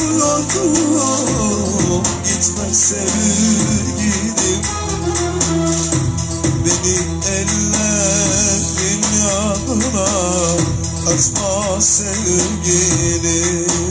Ölüyordum gitme sevgilim. Beni ellerin yanına Kaçma sevgilim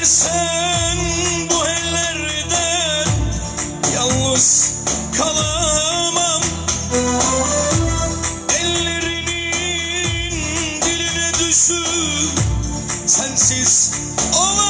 Gidersen bu ellerden. Yalnız kalamam. Ellerinin diline düşüp sensiz olamam.